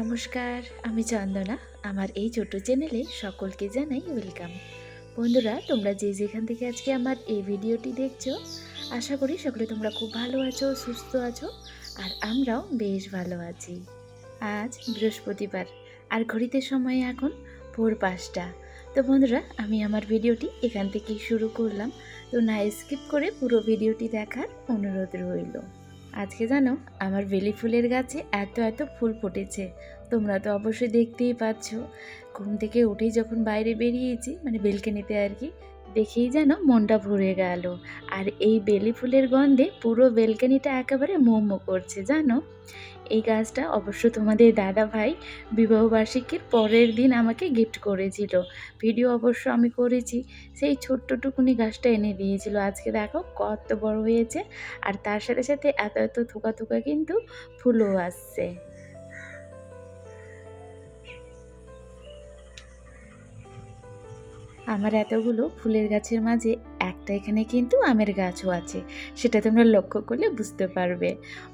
নমস্কার, আমি চন্দনা। আমার এই ছোট্ট চ্যানেলে সকলকে জানাই ওয়েলকাম। বন্ধুরা, তোমরা যে যেখান থেকে আজকে আমার এই ভিডিওটি দেখছ, আশা করি সকলে তোমরা খুব ভালো আছো, সুস্থ আছো, আর আমরাও বেশ ভালো আছি। আজ বৃহস্পতিবার, আর ঘড়িতে সময় এখন ভোর পাঁচটা। তো বন্ধুরা, আমি আমার ভিডিওটি এখান থেকেই শুরু করলাম। তো না স্কিপ করে পুরো ভিডিওটি দেখার অনুরোধ রইল। আজকে জানো, আমার বেলি ফুলের গাছে এত এত ফুল ফুটেছে। তোমরা তো অবশ্যই দেখতেই পাচ্ছ। ঘুম থেকে উঠেই যখন বাইরে বেরিয়েছি মানে বেলকানিতে আর কি, দেখেই যেন মনটা ভরে গেল। আর এই বেলি ফুলের গন্ধে পুরো বেলকানিটা একেবারে মোমো করছে, জানো? এই গাছটা অবশ্য তোমাদের দাদা ভাই বিবাহবার্ষিকীর পরের দিন আমাকে গিফট করেছিল। ভিডিও অবশ্য আমি করেছি। সেই ছোট্টটুকুনি গাছটা এনে দিয়েছিল। আজকে দেখো কত বড় হয়েছে। আর তার সাথে সাথে এত এত থোকা থোকা কিন্তু ফুলও আসছে। আমার এতগুলো ফুলের গাছের মাঝে একটা এখানে কিন্তু আমের গাছও আছে, সেটা তোমরা লক্ষ্য করলে বুঝতে পারবে।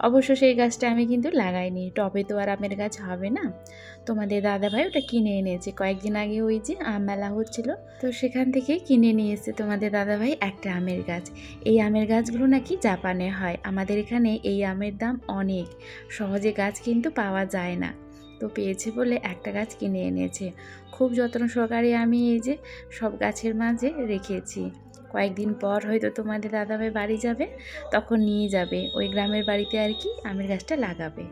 অবশ্য সেই গাছটা আমি কিন্তু লাগাইনি, টবে তো আর আমের গাছ হবে না। তোমাদের দাদাভাই ওটা কিনে এনেছে, কয়েকদিন আগে ওই যে আম মেলা হচ্ছিল, তো সেখান থেকে কিনে নিয়ে এসেছে তোমাদের দাদাভাই একটা আমের গাছ। এই আমের গাছগুলো নাকি জাপানে হয়, আমাদের এখানে এই আমের দাম অনেক, সহজে গাছ কিন্তু পাওয়া যায় না। তো পেয়েছে বলে একটা গাছ কিনে এনেছে। খুব যত্ন সহকারে আমি এই যে সব গাছের মাঝে রেখেছি। কয়েকদিন পর হয়তো তোমাদের দাদাভাই বাড়ি যাবে, তখন নিয়ে যাবে। ওই গ্রামের বাড়িতে আর কি আমের গাছটা লাগাবে।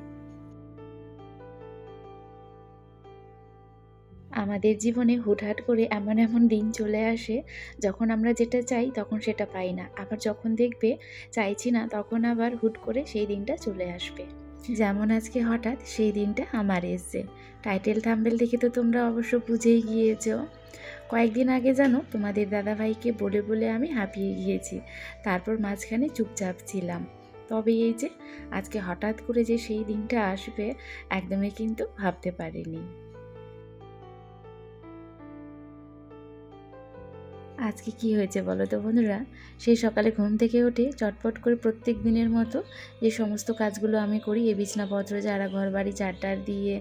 আমাদের জীবনে হুটহাট করে এমন এমন দিন চলে আসে, যখন আমরা যেটা চাই তখন সেটা পাই না। আবার যখন দেখবে চাইছি না তখন আবার হুট করে সেই দিনটা চলে আসবে। যেমন আজকে হঠাৎ সেই দিনটা আমার এসছে। টাইটেল থাম্বেল দেখে তো তোমরা অবশ্য বুঝেই গিয়েছ। কয়েকদিন আগে জানো তোমাদের দাদাভাইকে বলে বলে আমি হাঁপিয়ে গিয়েছি। তারপর মাঝখানে চুপচাপ ছিলাম। তবে এই যে, আজকে হঠাৎ করে যে সেই দিনটা আসবে, একদমই কিন্তু ভাবতে পারিনি। আজকে কি হয়েছে বলো তো বন্ধুরা? সেই সকালে ঘুম থেকে উঠে চটপট করে প্রত্যেক দিনের মতো যে সমস্ত কাজগুলো আমি করি এ বিছনাপত্র যারা ঘর বাড়ি চারটার দিয়ে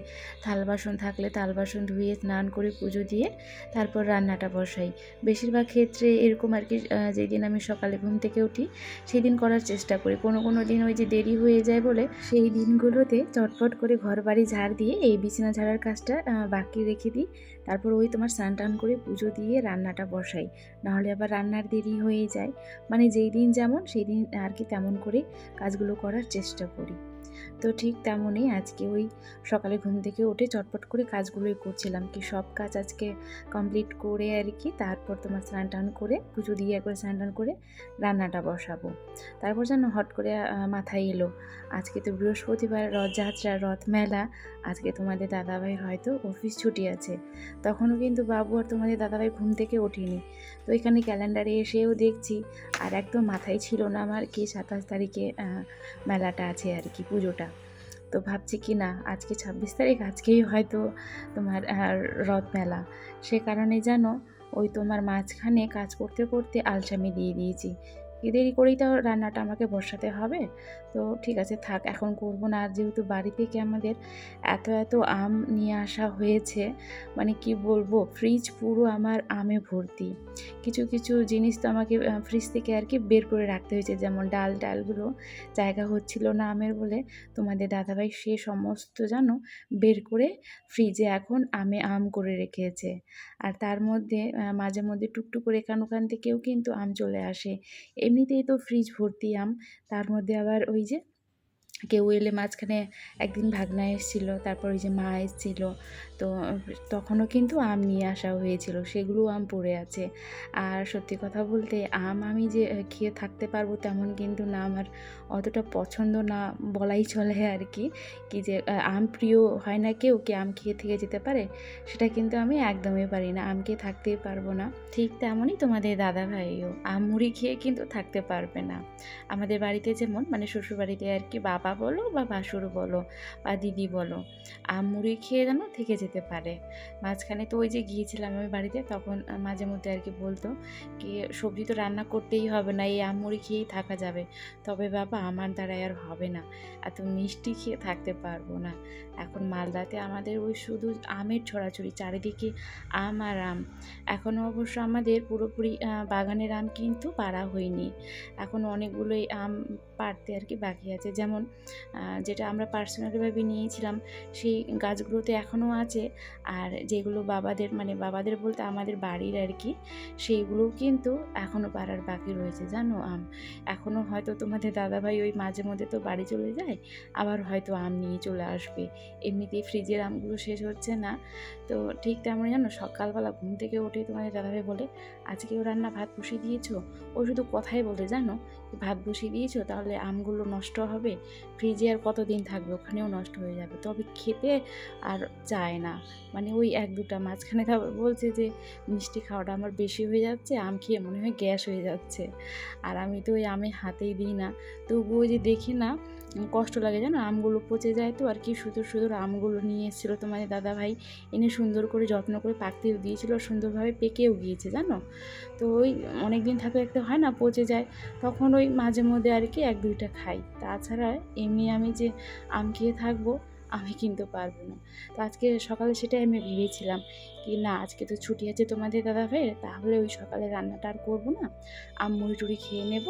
থাল বাসন থাকলে থাল বাসন ধুয়ে স্নান করে পুজো দিয়ে তারপর রান্নাটা বসাই। বেশিরভাগ ক্ষেত্রে এরকম আর কি যেদিন আমি সকালে ঘুম থেকে উঠি সেই দিন করার চেষ্টা করি। কোনো কোনো দিন ওই যে দেরি হয়ে যায় বলে সেই দিনগুলোতে চটপট করে ঘর বাড়ি ঝাড় দিয়ে এই বিছানা ঝাড়ার কাজটা বাকি রেখে দিই। তারপর ওই তোমার স্নান টান করে পুজো দিয়ে রান্নাটা বসাই। নাহলে আবার রান্নার দেরি হয়ে যায়। মানে যেই দিন যেমন, সেই দিন আর কি তেমন করে কাজগুলো করার চেষ্টা করি। তো ঠিক তেমনই আজকে ওই সকালে ঘুম থেকে উঠে চটপট করে কাজগুলোই করছিলাম কি সব কাজ আজকে কমপ্লিট করে আর কি তারপর তোমার স্নান টান করে, পুজো দিয়ে একবার স্নান টান করে রান্নাটা বসাবো। তারপর যেন হট করে মাথায় এলো। আজকে তো বৃহস্পতিবার, রথযাত্রা রথ মেলা আজকে তোমাদের দাদাভাই হয়তো অফিস ছুটি আছে। তখনও কিন্তু বাবু আর তোমাদের দাদাভাই ঘুম থেকে ওঠেনি। তো এখানে ক্যালেন্ডারে এসেও দেখছি, আর একদম মাথায় ছিল না আমার কি সাতাশ তারিখে মেলাটা আছে আর কি, পুজোটা। তো ভাবছি কি না, আজকে ছাব্বিশ তারিখ, আজকেই হয়তো তোমার রথ মেলা। সে কারণে জানো, ওই তোমার মাঝখানে কাজ করতে করতে আলসামি দিয়ে দিয়েছি। কি দেরি করেই তো রান্নাটা আমাকে বসাতে হবে? তো ঠিক আছে, থাক এখন করব না। আর যেহেতু বাড়ি থেকে আমাদের এত এত আম নিয়ে আসা হয়েছে মানে কি বলব ফ্রিজ পুরো আমার আমে ভর্তি। কিছু কিছু জিনিস তো আমাকে ফ্রিজ থেকে আর কি বের করে রাখতে হয়েছে, যেমন ডাল, ডালগুলো জায়গা হচ্ছিল না আমের বলে। তোমাদের দাদাভাই সে সমস্ত জানো বের করে ফ্রিজে এখন আমে আম করে রেখেছে। আর তার মধ্যে মাঝে মধ্যে টুকটুক করে এখান ওখান থেকেও কিন্তু আম চলে আসে। এমনিতেই তো ফ্রিজ ভর্তি আম, তার মধ্যে আবার ওই যে কেউ এলে মাঝখানে একদিন ভাগনা এসেছিল, তারপর ওই যে মা এসেছিল, তো তখনও কিন্তু আম নিয়ে আসা হয়েছিল, সেগুলো আম পড়ে আছে। আর সত্যি কথা বলতে আম আমি যে খেয়ে থাকতে পারব তেমন কিন্তু না, আমার অতটা পছন্দ না বলাই চলে আর কি কি যে আম প্রিয় হয় না কেউ কি আম খেয়ে থেকে যেতে পারে? সেটা কিন্তু আমি একদমই পারি না, আম খেয়ে থাকতেই পারব না। ঠিক তেমনই তোমাদের দাদা ভাইও আম মুড়ি খেয়ে কিন্তু থাকতে পারবে না। আমাদের বাড়িতে যেমন মানে শ্বশুরবাড়িতে আর কি বাবা আপা বলো বা বাসুর বলো বা দিদি বলো আম মুড়ি খেয়ে যেন থেকে যেতে পারে। মাঝখানে তো ওই যে গিয়েছিলাম আমি বাড়িতে, তখন মাঝে মধ্যে আর কি বলতো কি, সবজি তো রান্না করতেই হবে না, এই আম মুড়ি খেয়েই থাকা যাবে। তবে বাবা, আমার দ্বারাই আর হবে না। এত মিষ্টি খেয়ে থাকতে পারব না। এখন মালদাতে আমাদের ওই শুধু আমের ছড়াছড়ি, চারিদিকে আম আর আম। এখনও অবশ্য আমাদের পুরোপুরি বাগানের আম কিন্তু পাড়া হয়নি। এখন অনেকগুলোই আম পাড়তে আর কি বাকি আছে। যেমন যেটা আমরা পার্সোনালিভাবে নিয়েছিলাম, সেই গাছগুলোতে এখনও আছে। আর যেগুলো বাবাদের মানে বাবাদের বলতে আমাদের বাড়ির আর কি সেইগুলোও কিন্তু এখনও পাড়ার বাকি রয়েছে, জানো আম। এখনও হয়তো তোমাদের দাদাভাই ওই মাঝে মধ্যে তো বাড়ি চলে যায়, আবার হয়তো আম নিয়ে চলে আসবে। এমনিতেই ফ্রিজের আমগুলো শেষ হচ্ছে না। তো ঠিক তেমন জানো, সকালবেলা ঘুম থেকে উঠে তোমাদের দাদাভাই বলে আজকেও রান্না ভাত বসিয়ে দিয়েছ? ও শুধু কথাই বলে, জানো? ভাত বসিয়ে দিয়েছ, তাহলে আমগুলো নষ্ট হবে। ফ্রিজে আর কতদিন থাকবে? ওখানেও নষ্ট হয়ে যাবে। তবে খেতে আর চায় না। মানে ওই এক দুটা মাঝখানে বলছে যে, মিষ্টি খাওয়াটা আমার বেশি হয়ে যাচ্ছে, আম খেয়ে মনে হয় গ্যাস হয়ে যাচ্ছে। আর আমি তো ওই আমি হাতেই দিই না। তবুও যে দেখি না কষ্ট লাগে জানো? আমগুলো পচে যায় তো, আর কি সুন্দর সুন্দর আমগুলো নিয়ে এসেছিল তোমাদের দাদাভাই। এনে সুন্দর করে যত্ন করে পাকতেও দিয়েছিলো সুন্দরভাবে পেকেও গিয়েছে, জানো? তো ওই অনেক দিন থাকতে থাকতে হয় না, পচে যায়। তখন ওই মাঝে মধ্যে আর কি এক দুইটা খাই। তাছাড়া এমনি আমি যে আম খেয়ে থাকব আমি কিন্তু পারব না। তো আজকে সকালে সেটাই আমি ভেবেছিলাম কি, না, আজকে তো ছুটি আছে তোমাদের দাদা ভাইয়ের তাহলে ওই সকালে রান্নাটা আর করব না। আম মুড়ি টুড়ি খেয়ে নেব,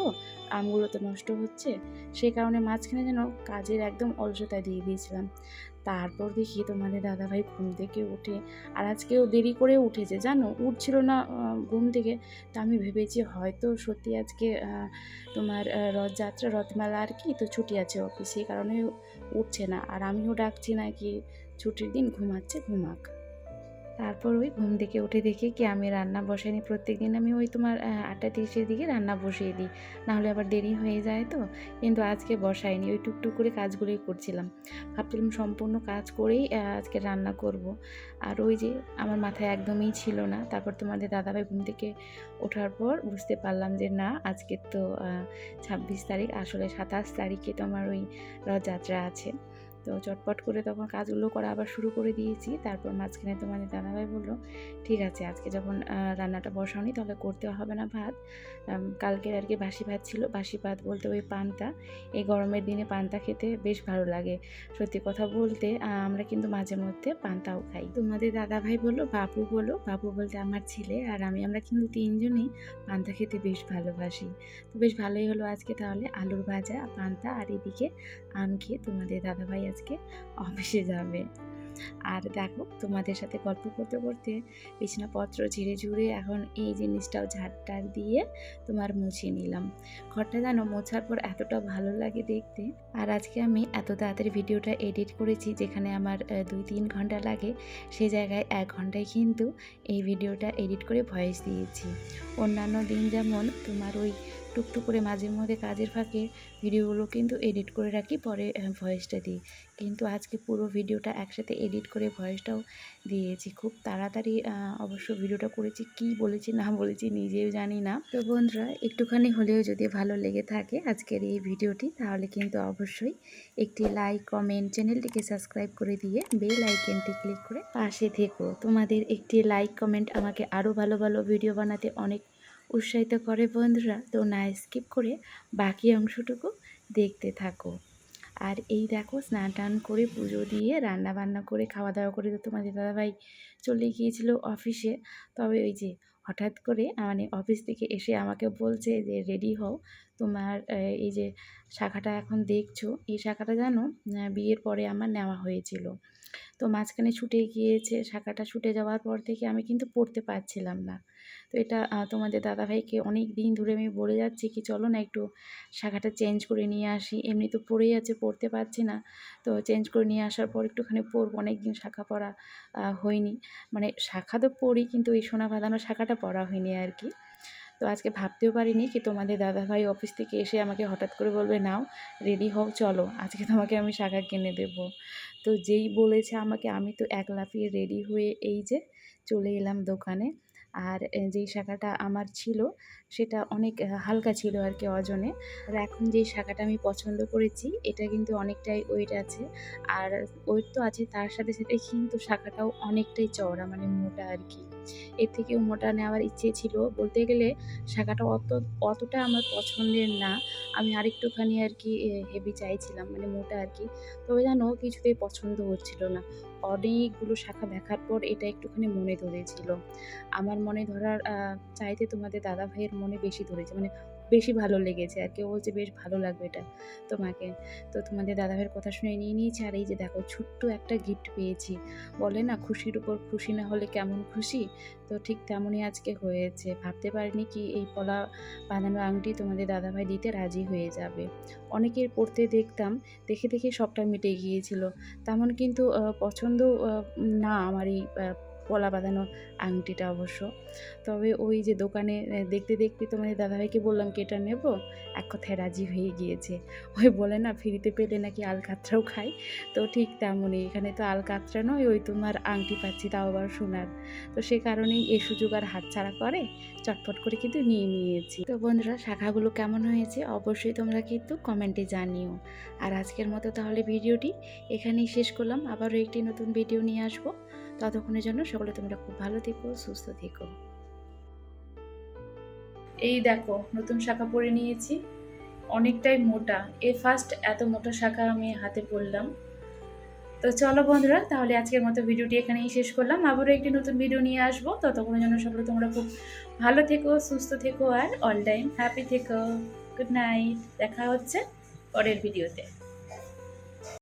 আমগুলো তো নষ্ট হচ্ছে। সেই কারণে মাঝখানে যেন কাজের একদম অলসতা দিয়ে দিয়েছিলাম। তারপর দেখি তোমাদের দাদাভাই ঘুম থেকে উঠে, আর আজকেও দেরি করে উঠেছে, জানো? উঠছিল না ঘুম থেকে। তো আমি ভেবেছি হয়তো সত্যি আজকে তোমার রথযাত্রা, রথমেলা আর কি, তো ছুটি আছে অফিস কারণে উঠছে না। আর আমিও ডাকছি নাকি ছুটির দিন ঘুমাচ্ছে ঘুমাক। তারপর ওই ঘুম থেকে উঠে দেখি কি আমি রান্না বসাইনি। প্রত্যেক দিন আমি ওই তোমার আটটা তিরিশের দিকে রান্না বসিয়ে দিই। নাহলে আবার দেরি হয়ে যায় তো। কিন্তু আজকে বসাইনি, ওই টুকটুক করে কাজগুলোই করছিলাম। ভাবছিলাম সম্পূর্ণ কাজ করেই আজকে রান্না করব। আর ওই যে আমার মাথায় একদমই ছিল না। তারপর তোমাদের দাদাভাই ঘুম থেকে ওঠার পর বুঝতে পারলাম যে না, আজকে তো ছাব্বিশ তারিখ, আসলে সাতাশ তারিখে তোমার ওই রথযাত্রা আছে। তো চটপট করে তখন কাজগুলো করা আবার শুরু করে দিয়েছি। তারপর মাঝখানে তোমাদের দাদাভাই বলল, ঠিক আছে, আজকে যখন রান্নাটা বসাওনি তাহলে করতে হবে না ভাত। কালকের আর কি বাসি ভাত ছিল, বাসি ভাত বলতে ওই পান্তা। এই গরমের দিনে পান্তা খেতে বেশ ভালো লাগে। সত্যি কথা বলতে আমরা কিন্তু মাঝে মধ্যে পান্তাও খাই। তোমাদের দাদাভাই বলো বাপু বলো বাপু বলতে আমার ছেলে আর আমি, আমরা কিন্তু তিনজনেই পান্তা খেতে বেশ ভালোবাসি। তো বেশ ভালোই হলো আজকে তাহলে আলুর ভাজা, পান্তা আর এদিকে আম খেয়ে তোমাদের দাদাভাই আজকে অফিসে যাবে। আর দেখো, তোমাদের সাথে গল্প করতে করতে বিছানাপত্র ঝিরে ঝুড়ে এখন এই জিনিসটাও ঝাড়টার দিয়ে তোমার মুছিয়ে নিলাম। ঘরটা জানো, মোছার পর এতটা ভালো লাগে দেখতে। আর আজকে আমি এত তাড়াতাড়ি ভিডিওটা এডিট করেছি, যেখানে আমার দুই তিন ঘণ্টা লাগে, সে জায়গায় এক ঘন্টায় কিন্তু এই ভিডিওটা এডিট করে ভয়েস দিয়েছি। অন্যান্য দিন যেমন তোমার ওই টুকটুক করে মাঝে মধ্যে কাজের ফাঁকে ভিডিওগুলো কিন্তু এডিট করে রাখি, পরে ভয়েসটা দিই। কিন্তু আজকে পুরো ভিডিওটা একসাথে এডিট করে ভয়েসটাও দিয়েছি। খুব তাড়াতাড়ি অবশ্য ভিডিওটা করেছি, কি বলেছি, না বলেছি নিজেও জানি না। তো বন্ধুরা, একটুখানি হলেও যদি ভালো লেগে থাকে আজকের এই ভিডিওটি, তাহলে কিন্তু অবশ্যই একটি লাইক কমেন্ট চ্যানেলটিকে সাবস্ক্রাইব করে দিয়ে বেল আইকনটি ক্লিক করে পাশে থেকো। তোমাদের একটি লাইক কমেন্ট আমাকে আরও ভালো ভালো ভিডিও বানাতে অনেক উৎসাহিত করে বন্ধুরা। তো না স্কিপ করে বাকি অংশটুকু দেখতে থাকো। আর এই দেখো স্নান টান করে পুজো দিয়ে রান্না বান্না করে খাওয়া দাওয়া করে তো তোমাদের দাদাভাই চলে গিয়েছিল অফিসে তবে ওই যে হঠাৎ করে মানে অফিস থেকে এসে আমাকে বলছে যে রেডি হও। তোমার এই যে শাখাটা এখন দেখছ। এই শাখাটা জানো বিয়ের পরে আমার নেওয়া হয়েছিল। তো মাঝখানে ছুটে গিয়েছে, শাখাটা ছুটে যাওয়ার পর থেকে আমি কিন্তু পড়তে পারছিলাম না। তো এটা তোমাদের দাদাভাইকে অনেক দিন ধরে আমি বলে যাচ্ছি কি, চলো না একটু শাখাটা চেঞ্জ করে নিয়ে আসি। এমনি তো পড়েই আছে, পড়তে পারছি না। তো চেঞ্জ করে নিয়ে আসার পর একটুখানি পড়ব অনেক দিন শাখা পড়া হয়নি। মানে শাখা তো পড়ি, কিন্তু এই সোনা বাঁধানো শাখাটা পড়া হয়নি আর কি। তো আজকে ভাবতেও পারিনি কি তোমাদের দাদাভাই অফিস থেকে এসে আমাকে হঠাৎ করে বলবে, নাও রেডি হও, চলো, আজকে তোমাকে আমি শাখা কিনে দেবো। তো যেই বলেছে আমাকে, আমি তো এক লাফিয়ে রেডি হয়ে এই যে চলে এলাম দোকানে। আর যেই শাখাটা আমার ছিল, সেটা অনেক হালকা ছিল আর কি অজনে। আর এখন যেই শাখাটা আমি পছন্দ করেছি, এটা কিন্তু অনেকটাই ওয়েট আছে। আর ওয়েট তো আছে, তার সাথে সাথে কিন্তু শাখাটাও অনেকটাই চওড়া মানে মোটা আর কি। এর থেকে মোটা নেওয়ার ইচ্ছে ছিল। বলতে গেলে শাখাটা অত অতটা আমার পছন্দের না। আমি আরেকটুখানি আর কি হেভি চাইছিলাম মানে মোটা আর কি তবে জানো, কিছুতেই পছন্দ হচ্ছিল না। অনেকগুলো শাখা দেখার পর এটা একটুখানি মনে ধরেছিল। আমার মনে ধরার চাইতে তোমাদের দাদা ভাইয়ের মনে বেশি ধরেছে। মানে বেশি ভালো লেগেছে আর কেউ বলছে, বেশ ভালো লাগবে এটা তোমাকে। তো তোমাদের দাদাভাইয়ের কথা শুনে নিয়ে নিয়েছি আর এই যে দেখো, ছোট্ট একটা গিফট পেয়েছি। বলে না, খুশির উপর খুশি না হলে কেমন খুশি? তো ঠিক তেমনই আজকে হয়েছে। ভাবতে পারিনি কি এই পলা বাঁধানো আংটি তোমাদের দাদাভাই দিতে রাজি হয়ে যাবে। অনেকের পড়তে দেখতাম, দেখে দেখে সবটা মিটে গিয়েছিল। তেমন কিন্তু পছন্দ না আমার এই পলা বাঁধানো আংটিটা অবশ্য। তবে ওই যে দোকানে দেখতে দেখতে তোমাদের দাদাভাইকে বললাম কি এটা নেব? এক কথায় রাজি হয়ে গিয়েছে। ওই বলে না, ফ্রিতে পেলে নাকি আলকাতরাও খাই তো ঠিক তেমনই, এখানে তো আলকাতরা নয়, ওই তোমার আংটি পাচ্ছি, তাও আবার সোনার। তো সে কারণেই এ সুযোগ আর হাতছাড়া করে, চটপট করে কিন্তু নিয়ে নিয়েছি। তো বন্ধুরা, শাখাগুলো কেমন হয়েছে অবশ্যই তোমরা কিন্তু কমেন্টে জানিও। আর আজকের মতো তাহলে ভিডিওটি এখানেই শেষ করলাম। আবারও একটি নতুন ভিডিও নিয়ে আসব। ততক্ষণের জন্য সকলে তোমরা খুব ভালো থেকো, সুস্থ থেকো। এই দেখো, নতুন শাখা পরে নিয়েছি। অনেকটাই মোটা। এ ফার্স্ট এত মোটা শাখা আমি হাতে পরলাম। তো চলো বন্ধুরা, তাহলে আজকের মতো ভিডিওটি এখানেই শেষ করলাম। আবারও একটি নতুন ভিডিও নিয়ে আসব। ততক্ষণের জন্য সকলে তোমরা খুব ভালো থেকো, সুস্থ থেকো, আর অল টাইম হ্যাপি থেকো। গুড নাইট দেখা হচ্ছে পরের ভিডিওতে।